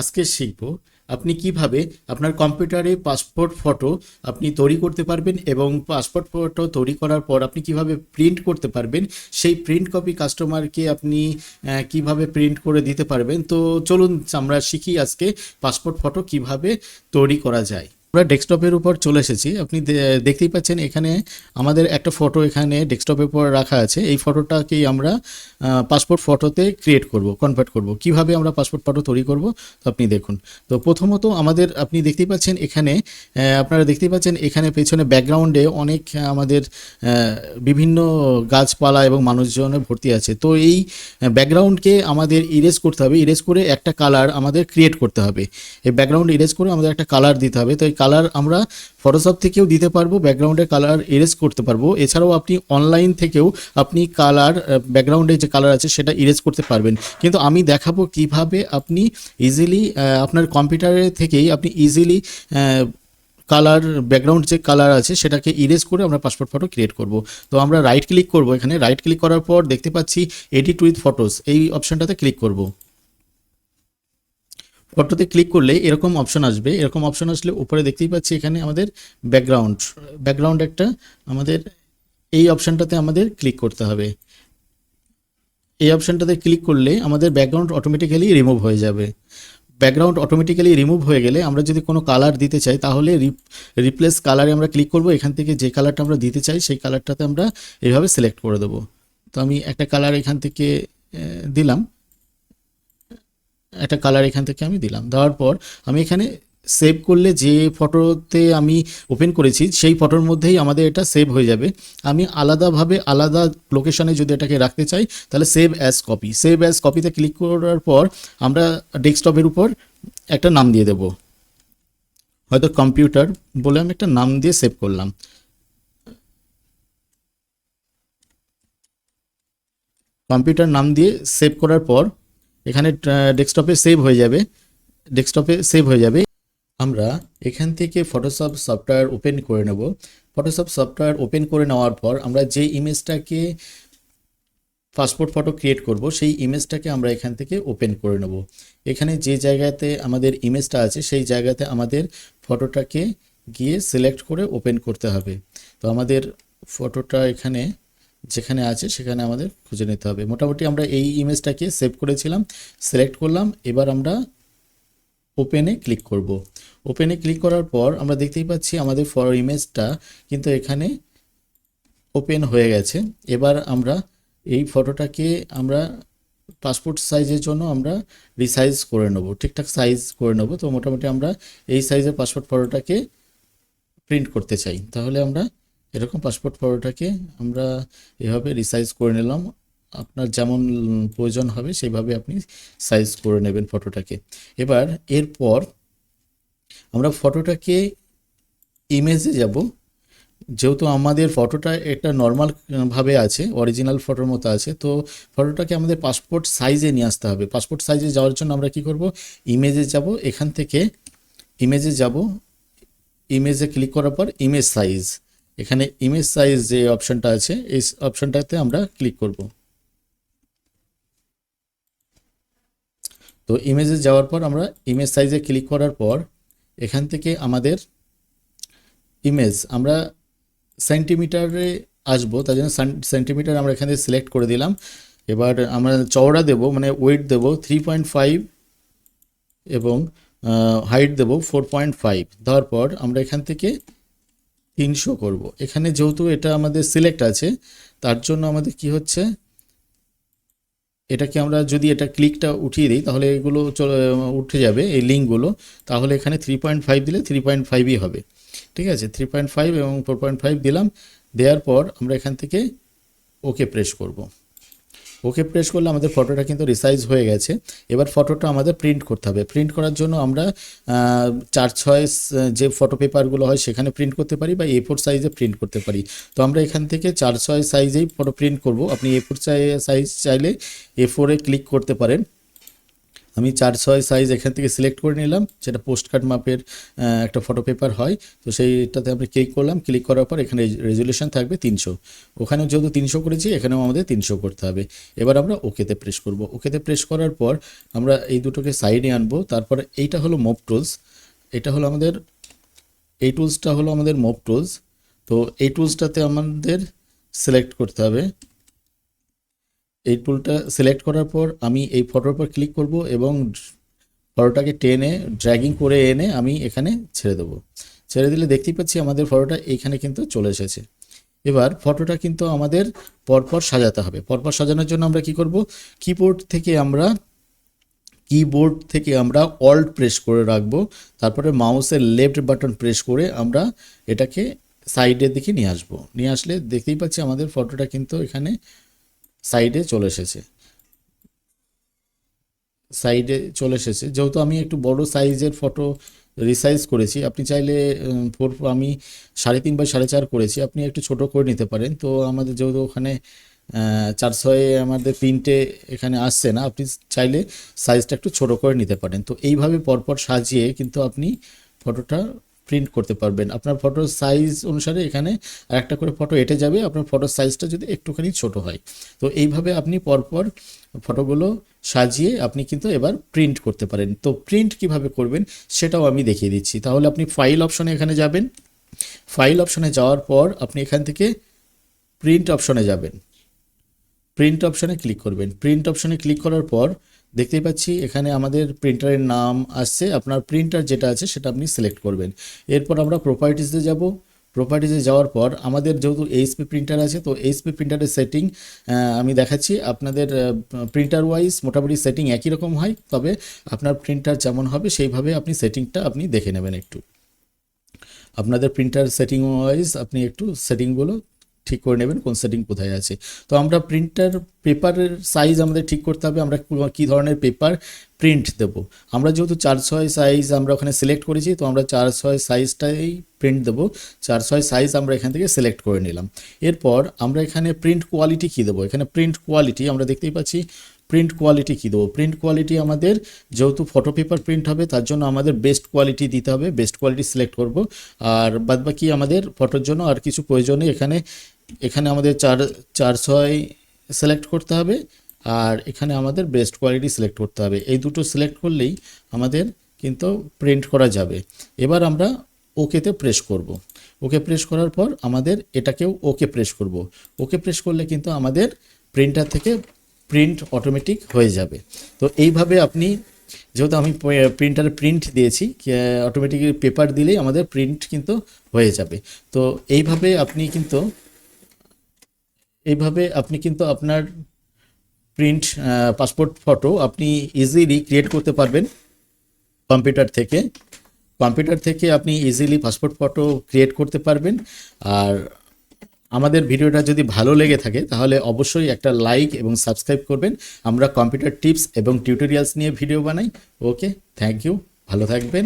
আজকে শিখব আপনি কীভাবে আপনার কম্পিউটারে পাসপোর্ট ফটো আপনি তৈরি করতে পারবেন এবং পাসপোর্ট ফটো তৈরি করার পর আপনি কীভাবে প্রিন্ট করতে পারবেন, সেই প্রিন্ট কপি কাস্টমারকে আপনি কীভাবে প্রিন্ট করে দিতে পারবেন। তো চলুন আমরা শিখি আজকে পাসপোর্ট ফটো কীভাবে তৈরি করা যায়। আমরা ডেস্কটপের উপর চলে এসেছি। আপনি দেখতেই পাচ্ছেন এখানে আমাদের একটা ফটো এখানে ডেস্কটপের উপর রাখা আছে। এই ফটোটাকেই আমরা পাসপোর্ট ফটোতে ক্রিয়েট করব কনভার্ট করব। কীভাবে আমরা পাসপোর্ট ফটো তৈরি করব, তো আপনি দেখুন। তো প্রথমত আমাদের, আপনি দেখতেই পাচ্ছেন এখানে আপনারা দেখতেই পাচ্ছেন এখানে পেছনে ব্যাকগ্রাউন্ডে অনেক আমাদের বিভিন্ন গাছপালা এবং মানুষজনে ভর্তি আছে। তো এই ব্যাকগ্রাউন্ডকে আমাদের ইরেজ করতে হবে। ইরেজ করে একটা কালার আমাদের ক্রিয়েট করতে হবে। এই ব্যাকগ্রাউন্ড ইরেজ করে আমাদের একটা কালার দিতে হবে। তো এই কালার আমরা ফটোশপ থেকেও দিতে পারব ব্যাকগ্রাউন্ডের কালার ইরেজ করতে পারব। এছাড়াও আপনি অনলাইন থেকেও আপনি কালার ব্যাকগ্রাউন্ডে যে কালার আছে সেটা ইরেজ করতে পারবেন। কিন্তু আমি দেখাবো কীভাবে আপনি ইজিলি আপনার কম্পিউটারে থেকেই আপনি ইজিলি কালার ব্যাকগ্রাউন্ড যে কালার আছে সেটাকে ইরেজ করে আমরা পাসপোর্ট ফটো ক্রিয়েট করব। তো আমরা রাইট ক্লিক করব এখানে। রাইট ক্লিক করার পর দেখতে পাচ্ছি এডিট উইথ ফটোস এই অপশনটাতে ক্লিক করব। ফটোতে ক্লিক করলে এরকম অপশন আসবে। এরকম অপশন আসলে উপরে দেখতেই পাচ্ছি এখানে আমাদের ব্যাকগ্রাউন্ড ব্যাকগ্রাউন্ড একটা আমাদের এই অপশানটাতে আমাদের ক্লিক করতে হবে। এই অপশানটাতে ক্লিক করলে আমাদের ব্যাকগ্রাউন্ড অটোমেটিক্যালি রিমুভ হয়ে যাবে। ব্যাকগ্রাউন্ড অটোমেটিক্যালি রিমুভ হয়ে গেলে আমরা যদি কোনো কালার দিতে চাই, তাহলে রিপ্লেস কালারে আমরা ক্লিক করব। এখান থেকে যে কালারটা আমরা দিতে চাই, সেই কালারটাতে আমরা এইভাবে সিলেক্ট করে দেবো। তো আমি একটা কালার এখান থেকে দিলাম। একটা কালার এখান থেকে আমি দিলাম। দেওয়ার পর আমি এখানে সেভ করলে যে ফটোতে আমি ওপেন করেছি, সেই ফটোর মধ্যেই আমাদের এটা সেভ হয়ে যাবে। আমি আলাদাভাবে আলাদা লোকেশনে যদি এটাকে রাখতে চাই, তাহলে save as copy save as কপিতে ক্লিক করার পর আমরা ডেস্কটপের উপর একটা নাম দিয়ে দেব। হয়তো কম্পিউটার বলে আমি একটা নাম দিয়ে সেভ করলাম। কম্পিউটার নাম দিয়ে সেভ করার পর এখানে ডেস্কটপে সেভ হয়ে যাবে। ডেস্কটপে সেভ হয়ে যাবে। আমরা এখান থেকে ফটোশপ সফটওয়্যার ওপেন করে নেব। ফটোশপ সফটওয়্যার ওপেন করে নেওয়ার পর আমরা যে ইমেজটাকে পাসপোর্ট ফটো ক্রিয়েট করব, সেই ইমেজটাকে আমরা এখান থেকে ওপেন করে নেব। এখানে যে জায়গাতে আমাদের ইমেজটা আছে, সেই জায়গাতে আমাদের ফটোটাকে গিয়ে সিলেক্ট করে ওপেন করতে হবে। তো আমাদের ফটোটা এখানে যেখানে আছে, সেখানে আমাদের খুঁজে নিতে হবে। মোটামুটি আমরা এই ইমেজটাকে সেভ করেছিলাম, সিলেক্ট করলাম, এবার আমরা ওপেনে ক্লিক করব। ওপেনে ক্লিক করার পর আমরা দেখতেই পাচ্ছি আমাদের ফর ইমেজটা কিন্তু এখানে ওপেন হয়ে গেছে। এবার আমরা এই ফটোটাকে আমরা পাসপোর্ট সাইজের জন্য আমরা রিসাইজ করে নেব, ঠিকঠাক সাইজ করে নেব। তো মোটামুটি আমরা এই সাইজের পাসপোর্ট ফটোটাকে প্রিন্ট করতে চাই। তাহলে আমরা এরকম পাসপোর্ট ফটোটাকে আমরা এভাবে রিসাইজ করে নিলাম। আপনার যেমন প্রয়োজন হবে সেইভাবে আপনি সাইজ করে নেবেন ফটোটাকে এবার এরপর আমরা ফটোটাকে ইমেজে যাব। যেহেতু আমাদের ফটোটা একটা নর্মাল ভাবে আছে অরিজিনাল ফটোর মতো আছে, তো ফটোটাকে আমাদের পাসপোর্ট সাইজে নিয়ে আসতে হবে। পাসপোর্ট সাইজে যাওয়ার জন্য আমরা কি করব? ইমেজে যাব। এখান থেকে ইমেজে যাব। ইমেজে ক্লিক করার পর ইমেজ সাইজ এখানে ইমেজ সাইজ যে অপশনটা আছে, এই অপশনটাতে আমরা ক্লিক করব। তো ইমেজে যাওয়ার পর আমরা ইমেজ সাইজে ক্লিক করার পর, এখান থেকে আমাদের ইমেজ আমরা সেন্টিমিটারে আসব, তার জন্য সেন্টিমিটার আমরা এখান থেকে সিলেক্ট করে দিলাম। এবার আমরা চওড়া দেব মানে ওয়েট দেব থ্রি পয়েন্ট ফাইভ এবং হাইট দেব ফোর পয়েন্ট ফাইভ পর আমরা এখান থেকে তিনশো করব। এখানে যেহেতু এটা আমাদের সিলেক্ট আছে, তার জন্য আমাদের কি হচ্ছে? এটাকে আমরা যদি এটা ক্লিকটা উঠিয়ে দিই, তাহলে এগুলো উঠে যাবে এই লিঙ্কগুলো তাহলে এখানে থ্রি পয়েন্ট ফাইভ দিলে থ্রি পয়েন্ট ফাইভই হবে। ঠিক আছে? থ্রি পয়েন্ট ফাইভ এবং ফোর পয়েন্ট ফাইভ দিলাম। দেওয়ার পর আমরা এখান থেকে ওকে প্রেস করব। ওকে প্রেস করলে আমাদের ফটোটা কিন্তু রিসাইজ হয়ে গেছে। এবার ফটোটা আমাদের প্রিন্ট করতে হবে। প্রিন্ট করার জন্য আমরা চার ছয় যে ফটো পেপারগুলো হয় সেখানে প্রিন্ট করতে পারি বা এ ফোর সাইজে প্রিন্ট করতে পারি। তো আমরা এখান থেকে চার ছয় সাইজেই ফটো প্রিন্ট করব। আপনি এ ফোর সাইজ চাইলে এ ফোরে ক্লিক করতে পারেন। আমি চার, ছয় সাইজ এখান থেকে সিলেক্ট করে নিলাম। যেটা পোস্ট কার্ড মাপের একটা ফটো পেপার হয়। তো সেইটাতে আমি ক্লিক করলাম। ক্লিক করার পর এখানে রেজুলেশন থাকবে তিনশো। ওখানেও যেহেতু তিনশো করেছি, এখানেও আমাদের তিনশো করতে হবে। এবার আমরা ওকেতে প্রেস করব। ওকেতে প্রেস করার পর আমরা এই দুটোকে সাইডে আনব। তারপরে এইটা হলো মোপ টুলস এটা হলো আমাদের, এই টুলসটা হলো আমাদের মোপ টুলস তো এই টুলসটাতে আমাদের সিলেক্ট করতে হবে। এই টুলটা সিলেক্ট করার পর আমি এই ফটোর উপর ক্লিক করব এবং ফটোটাকে টেনে ড্র্যাগিং করে এনে আমি এখানে ছেড়ে দেবো। ছেড়ে দিলে দেখতেই পাচ্ছি আমাদের ফটোটা এইখানে কিন্তু চলে এসেছে। এবার ফটোটা কিন্তু আমাদের পরপর সাজাতে হবে। পরপর সাজানোর জন্য আমরা কি করব? কিবোর্ড থেকে আমরা কিবোর্ড থেকে আমরা অল্ট প্রেস করে রাখব। তারপরে মাউসের লেফট বাটন প্রেস করে আমরা এটাকে সাইডের দিকে নিয়ে আসব। নিয়ে আসলে দেখতেই পাচ্ছি আমাদের ফটোটা কিন্তু এখানে সাইডে চলে এসেছে। সাইডে চলে এসেছে। যেহেতু আমি একটু বড় সাইজের ফটো রিসাইজ করেছি আপনি চাইলে ফোর আমি সাড়ে তিন বাই সাড়ে চার করেছি। আপনি একটু ছোট করে নিতে পারেন। তো আমাদের যেহেতু ওখানে আহ, চার ছয়ে আমাদের প্রিন্টে এখানে আসছে না আপনি চাইলে সাইজটা একটু ছোট করে নিতে পারেন। তো এইভাবে পরপর সাজিয়ে কিন্তু আপনি ফটোটা প্রিন্ট করতে পারবেন। আপনার ফটোর সাইজ অনুসারে এখানে আর একটা করে ফটো এঁটে যাবে। আপনার ফটোর সাইজটা যদি একটুখানি ছোট হয়। তো এইভাবে আপনি পরপর ফটোগুলো সাজিয়ে আপনি কিন্তু এবার প্রিন্ট করতে পারেন। তো প্রিন্ট কীভাবে করবেন সেটাও আমি দেখিয়ে দিচ্ছি। তাহলে আপনি ফাইল অপশনে এখানে যাবেন। ফাইল অপশনে যাওয়ার পর আপনি এখান থেকে প্রিন্ট অপশনে যাবেন। প্রিন্ট অপশনে ক্লিক করবেন। প্রিন্ট অপশনে ক্লিক করার পর দেখতেই পাচ্ছি, এখানে আমাদের প্রিন্টারের নাম আসছে, আপনার প্রিন্টার যেটা আছে সেটা আপনি সিলেক্ট করবেন। এরপর আমরা প্রপার্টিসে যাব। প্রপার্টিসে যাওয়ার পর আমাদের যেহেতু এইচপি প্রিন্টার আছে, তো এইচপি প্রিন্টারের সেটিং আমি দেখাচ্ছি। আপনাদের প্রিন্টার ওয়াইজ মোটামুটি সেটিং একই রকম হয়, তবে আপনার প্রিন্টার যেমন হবে সেইভাবে আপনি সেটিংটা আপনি দেখে নেবেন একটু। আপনাদের প্রিন্টার সেটিং ওয়াইজ আপনি একটু সেটিংগুলো ঠিক করে নেবেন, কোন সেটিং কোথায় আছে। তো আমরা প্রিন্টার পেপারের সাইজ আমাদের ঠিক করতে হবে, আমরা কী ধরনের পেপার প্রিন্ট দেব। আমরা যেহেতু চার ছয় সাইজ আমরা ওখানে সিলেক্ট করেছি, তো আমরা চার ছয় সাইজটাই প্রিন্ট দেবো। চার ছয় সাইজ আমরা এখান থেকে সিলেক্ট করে নিলাম। এরপর আমরা এখানে প্রিন্ট কোয়ালিটি কী দেবো? এখানে প্রিন্ট কোয়ালিটি আমরা দেখতেই পাচ্ছি প্রিন্ট কোয়ালিটি কী দেবো? প্রিন্ট কোয়ালিটি আমাদের যেহেতু ফটো পেপার প্রিন্ট হবে, তার জন্য আমাদের বেস্ট কোয়ালিটি দিতে হবে বেস্ট কোয়ালিটি সিলেক্ট করব। আর বাদবাকি আমাদের ফটোর জন্য আর কিছু প্রয়োজনে এখানে এখানে আমাদের চার চার ছয় সিলেক্ট করতে হবে আর এখানে আমাদের বেস্ট কোয়ালিটি সিলেক্ট করতে হবে। এই দুটো সিলেক্ট করলেই আমাদের কিন্তু প্রিন্ট করা যাবে। এবার আমরা ওকেতে প্রেস করব। ওকে প্রেস করার পর আমাদের এটাকেও ওকে প্রেস করব। ওকে প্রেস করলে কিন্তু আমাদের প্রিন্টার থেকে প্রিন্ট অটোমেটিক হয়ে যাবে। তো এইভাবে আপনি, যেহেতু আমি প্রিন্টারে প্রিন্ট দিয়েছি অটোমেটিক পেপার দিলেই আমাদের প্রিন্ট কিন্তু হয়ে যাবে। তো এইভাবে আপনি কিন্তু এইভাবে আপনি কিন্তু আপনার প্রিন্ট পাসপোর্ট ফটো আপনি ইজিলি ক্রিয়েট করতে পারবেন কম্পিউটার থেকে। কম্পিউটার থেকে আপনি ইজিলি পাসপোর্ট ফটো ক্রিয়েট করতে পারবেন। আর আমাদের ভিডিওটা যদি ভালো লেগে থাকে, তাহলে অবশ্যই একটা লাইক এবং সাবস্ক্রাইব করবেন। আমরা কম্পিউটার টিপস এবং টিউটোরিয়ালস নিয়ে ভিডিও বানাই। ওকে থ্যাংক ইউ ভালো থাকবেন।